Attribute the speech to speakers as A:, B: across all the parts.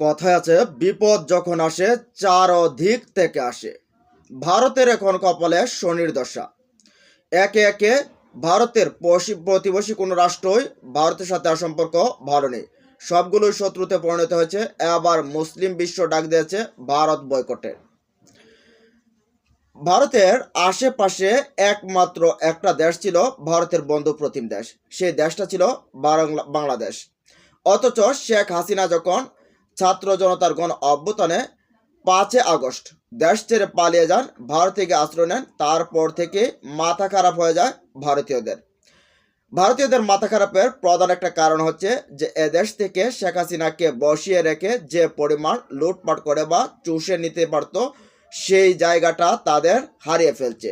A: কথায় আছে, বিপদ যখন আসে, চারদিক থেকে আসে। ভারতের এখন কপালে শনির দশা। একে একে ভারতের প্রতিবেশী কোনো রাষ্ট্রই ভারতের সাথে সম্পর্ক ভালো নেই। সবগুলোই শত্রুতে পরিণত হয়েছে। আবার মুসলিম বিশ্ব ডাক দিয়েছে ভারত বয়কটে। ভারতের আশেপাশে একমাত্র একটা দেশ ছিল ভারতের বন্ধু প্রতিম দেশ। সেই দেশটা ছিল বাংলা- বাংলাদেশ। অথচ শেখ হাসিনা যখন ছাত্র জনতার গণ অভ্যুত্থানে পাঁচে আগস্ট। দেশ ছেড়ে পালিয়ে যান, ভারত থেকে আশ্রয় নেন, তারপর থেকে মাথা খারাপ হয়ে যায় ভারতীয়দের। ভারতীয়দের মাথা খারাপের প্রধান একটা কারণ হচ্ছে যে এদেশ থেকে শেখ হাসিনাকে বসিয়ে রেখে যে পরিমাণ লুটপাট করে বা চুষে নিতে পারত, সেই জায়গাটা তাদের হারিয়ে ফেলছে।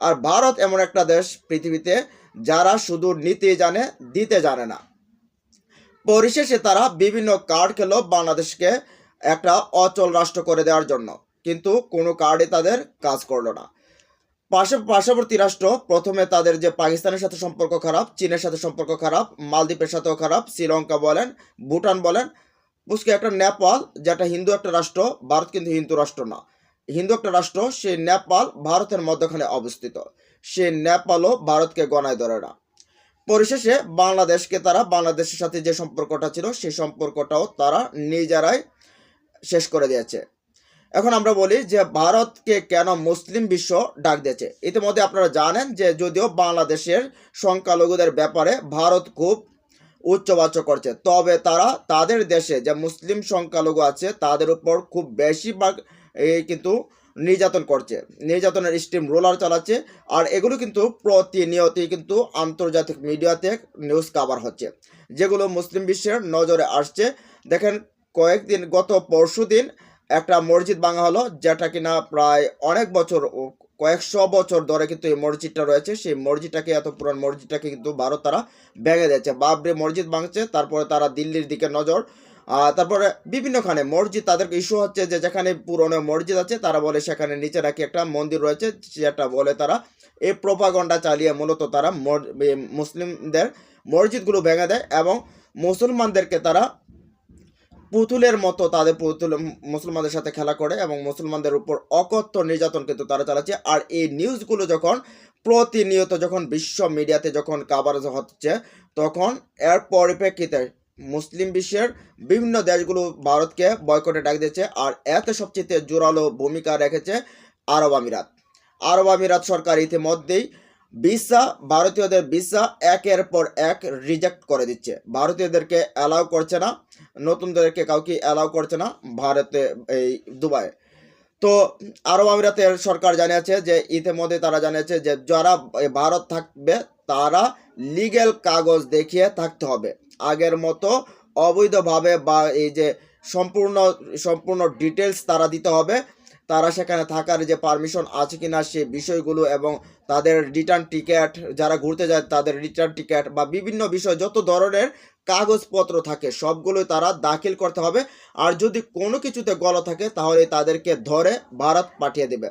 A: আর ভারত এমন একটা দেশ পৃথিবীতে যারা শুধু নিতে জানে, দিতে জানে না। পরিশেষে তারা বিভিন্ন কার্ড খেলো বাংলাদেশকে একটা অচল রাষ্ট্র করে দেওয়ার জন্য। কিন্তু কোনো কার্ডই তাদের কাজ করল না। পাশে পার্শ্ববর্তী রাষ্ট্র প্রথমে তাদের যে পাকিস্তানের সাথে সম্পর্ক খারাপ, চীনের সাথে সম্পর্ক খারাপ, মালদ্বীপের সাথেও খারাপ, শ্রীলঙ্কা বলেন, ভুটান বলেন, বুঝকে একটা নেপাল, যেটা হিন্দু একটা রাষ্ট্র, ভারত কিন্তু হিন্দু রাষ্ট্র না। হিন্দু একটা রাষ্ট্র, সেই নেপাল ভারতের মধ্যখানে অবস্থিত। সে নেপালও ভারতকে গণায় ধরে না। পরিশেষে বাংলাদেশকে তারা, বাংলাদেশের সাথে যে সম্পর্কটা ছিল সেই সম্পর্কটাও তারা নিজেরাই শেষ করে দিয়েছে। এখন আমরা বলি যে ভারতকে কেন মুসলিম বিশ্ব ডাক দিয়েছে। ইতিমধ্যে আপনারা জানেন যে যদিও বাংলাদেশের সংখ্যালঘুদের ব্যাপারে ভারত খুব উচ্চবাচ্য করছে, তবে তারা তাদের দেশে যে মুসলিম সংখ্যালঘু আছে, তাদের উপর খুব বেশিরভাগ কিন্তু নির্যাতন করছে। নির্যাতনের স্টিম রোলার চালাচ্ছে আর এগুলো কিন্তু প্রতিনিয়তই কিন্তু আন্তর্জাতিক মিডিয়াতে নিউজ কাভার হচ্ছে। যেগুলো মুসলিম বিশ্বের নজরে আসছে। দেখেন, কয়েকদিন, গত পরশু দিন একটা মসজিদ ভাঙা হলো, যেটা কিনা প্রায় অনেক বছর, কয়েকশো বছর ধরে কিন্তু এই মসজিদটা রয়েছে। সেই মসজিদটাকে, এত পুরান মসজিদটাকে কিন্তু ভারত তারা ভেঙে দিয়েছে। বাবরি মসজিদ ভাঙছে, তারপরে তারা দিল্লির দিকে নজর তারপরে বিভিন্নখানে মসজিদ তাদেরকে ইস্যু হচ্ছে যে যেখানে পুরনো মসজিদ আছে, তারা বলে সেখানে নিচে নাকি একটা মন্দির রয়েছে, যেটা বলে তারা এই প্রোপাগন্ডা চালিয়ে মূলত তারা মুসলিমদের মসজিদগুলো ভেঙে দেয় এবং মুসলমানদেরকে তারা পুতুলের মতো তাদের পুতুল, মুসলমানদের সাথে খেলা করে এবং মুসলমানদের উপর অকথ্য নির্যাতন কিন্তু তারা চালাচ্ছে। আর এই নিউজগুলো যখন প্রতিনিয়ত যখন বিশ্ব মিডিয়াতে যখন কাভারেজ হচ্ছে, তখন এর পরিপ্রেক্ষিতে মুসলিম বিশ্বের বিভিন্ন দেশগুলো ভারতকে বয়কটে ডাক দিয়েছে আর এতে সবচেয়ে জোরালো ভূমিকা রেখেছে আরব আমিরাত। আরব আমিরাত সরকার ইতিমধ্যেই ভিসা, ভারতীয়দের ভিসা একের পর এক রিজেক্ট করে দিচ্ছে। ভারতীয়দেরকে অ্যালাউ করছে না, নতুনদেরকে কাউকে অ্যালাউ করছে না ভারতে, এই দুবাই তো আরব আমিরাতের সরকার জানিয়েছে যে ইতিমধ্যে তারা জানিয়েছে যে, যারা ভারত থাকবে তারা লিগ্যাল কাগজ দেখিয়ে থাকতে হবে। আগের মতো অবৈধভাবে বা এই যে সম্পূর্ণ সম্পূর্ণ ডিটেলস তারা দিতে হবে। তারা সেখানে থাকার যে পারমিশন আছে কি না সে বিষয়গুলো এবং তাদের রিটার্ন টিকিট যারা ঘুরতে যায় তাদের রিটার্ন টিকিট বা বিভিন্ন বিষয়, যত ধরনের কাগজপত্র থাকে সবগুলোই তারা দাখিল করতে হবে। আর যদি কোনো কিছুতে গলা থাকে তাহলে তাদেরকে ধরে ভারত পাঠিয়ে দেবে।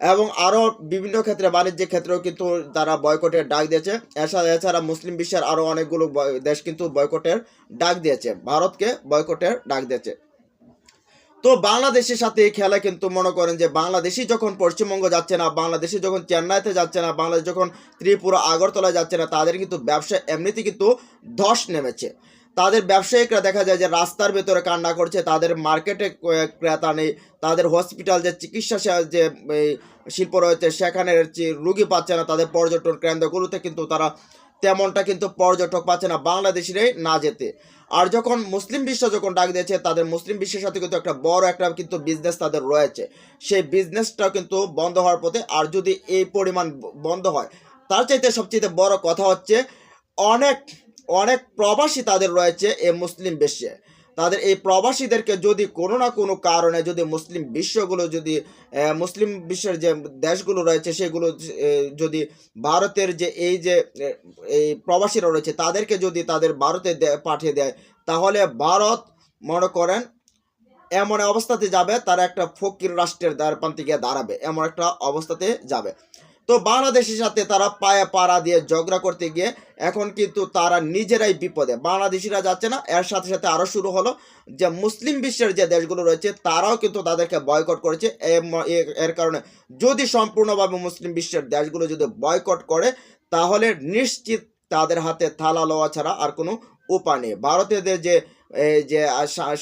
A: এবং আরও বিভিন্ন ক্ষেত্রে, বাণিজ্যিক ক্ষেত্রেও কিন্তু তারা বয়কটের ডাক দিয়েছে। এছাড়া এছাড়া মুসলিম বিশ্বের আরও অনেকগুলো দেশ কিন্তু বয়কটের ডাক দিয়েছে। ভারতকে বয়কটের ডাক দিয়েছে। তো বাংলাদেশের সাথে এই খেলা কিন্তু মনে করেন যে বাংলাদেশি যখন পশ্চিমবঙ্গ যাচ্ছে না বাংলাদেশি যখন চেন্নাইতে যাচ্ছে না, বাংলাদেশ যখন ত্রিপুরা, আগরতলায় যাচ্ছে না, তাদের কিন্তু ব্যবসা এমনিতে কিন্তু ধস নেমেছে। তাদের ব্যবসায়িকরা দেখা যায় যে রাস্তার ভেতরে কান্না করছে, তাদের মার্কেটে ক্রেতা নেই, তাদের হসপিটাল যে চিকিৎসা যে শিল্প রয়েছে সেখানে যে রুগী পাচ্ছে না, তাদের পর্যটন কেন্দ্রগুলোতে কিন্তু তারা তেমনটা কিন্তু পর্যটক পাচ্ছে না বাংলাদেশিরাই না যেতে। আর যখন মুসলিম বিশ্ব যখন ডাক দিয়েছে, তাদের মুসলিম বিশ্বের সাথে কিন্তু একটা বড় একটা কিন্তু বিজনেস তাদের রয়েছে। সেই বিজনেসটাও কিন্তু বন্ধ হওয়ার পথে, আর যদি এই পরিমাণ বন্ধ হয়, তার চাইতে সবচেয়ে বড় কথা হচ্ছে, অনেক অনেক প্রবাসী তাদের রয়েছে এই মুসলিম বিশ্বে। তাদের এই প্রবাসীদেরকে যদি কোনো না কোনো কারণে যদি মুসলিম বিশ্বগুলো যদি মুসলিম বিশ্বের যে দেশগুলো রয়েছে সেগুলো যদি ভারতের যে এই যে এই প্রবাসীরা রয়েছে তাদেরকে যদি তাদের ভারতে পাঠিয়ে দেয়, তাহলে ভারত মনে করেন এমন অবস্থাতে যাবে তারা একটা ফকির রাষ্ট্রের দ্বারপ্রান্তে গিয়ে দাঁড়াবে। এমন একটা অবস্থাতে যাবে। তো বাংলাদেশের সাথে তারা পায়ে পাড়া দিয়ে ঝগড়া করতে গিয়ে এখন কিন্তু তারা নিজেরাই বিপদে। বাংলাদেশিরা যাচ্ছে না, এর সাথে সাথে আরও শুরু হলো যে মুসলিম বিশ্বের যে দেশগুলো রয়েছে, তারাও কিন্তু তাদেরকে বয়কট করেছে। এর কারণে যদি সম্পূর্ণভাবে মুসলিম বিশ্বের দেশগুলো যদি বয়কট করে, তাহলে নিশ্চিত তাদের হাতে থালা লওয়া ছাড়া আর কোনো উপায় নেই। ভারতীয়দের যে যে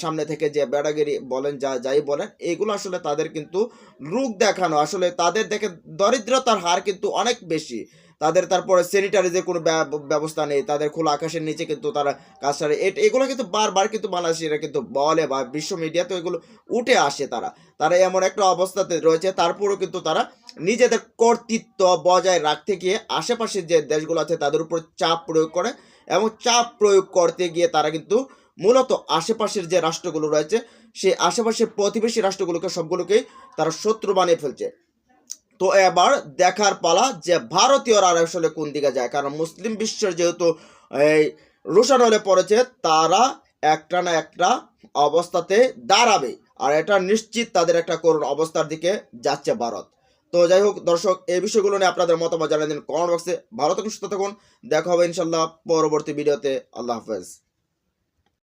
A: সামনে থেকে যে বেড়াগিরি বলেন, যা, যাই বলেন, এগুলো আসলে তাদের কিন্তু রূপ দেখানো। আসলে তাদের দেখে দরিদ্রতার হার কিন্তু অনেক বেশি। তাদের তারপরে স্যানিটারিজের কোনো ব্যবস্থা নেই, তাদের খোলা আকাশের নিচে কিন্তু তারা কাজ সারে এগুলো কিন্তু বারবার কিন্তু বাংলাদেশিরা কিন্তু বলে বা বিশ্ব মিডিয়াতে এগুলো উঠে আসে তারা। তারা এমন একটা অবস্থাতে রয়েছে, তারপরেও কিন্তু তারা নিজেদের কর্তৃত্ব বজায় রাখতে গিয়ে আশেপাশের যে দেশগুলো আছে তাদের উপর চাপ প্রয়োগ করে এবং চাপ প্রয়োগ করতে গিয়ে তারা কিন্তু মূলত আশেপাশের যে রাষ্ট্রগুলো রয়েছে, সেই আশেপাশের প্রতিবেশী রাষ্ট্রগুলোকে সবগুলোকেই তারা শত্রু বানিয়ে ফেলছে। তো এবার দেখার পালা যে ভারতীয়রা আসলে কোন দিকে যায়, কারণ মুসলিম বিশ্বের যেহেতু এই রোশন হলে পড়েছে, তারা একটা না একটা অবস্থাতে দাঁড়াবে। আর এটা নিশ্চিত তাদের একটা করুণ অবস্থার দিকে যাচ্ছে ভারত। তো যাই হোক, দর্শক, এই বিষয়গুলো নিয়ে আপনাদের মতামত জানিয়ে দিন কমেন্ট বক্সে। থাকুন, সুস্থ থাকুন। দেখা হবে ইনশাল্লাহ পরবর্তী ভিডিওতে। আল্লাহ হাফেজ।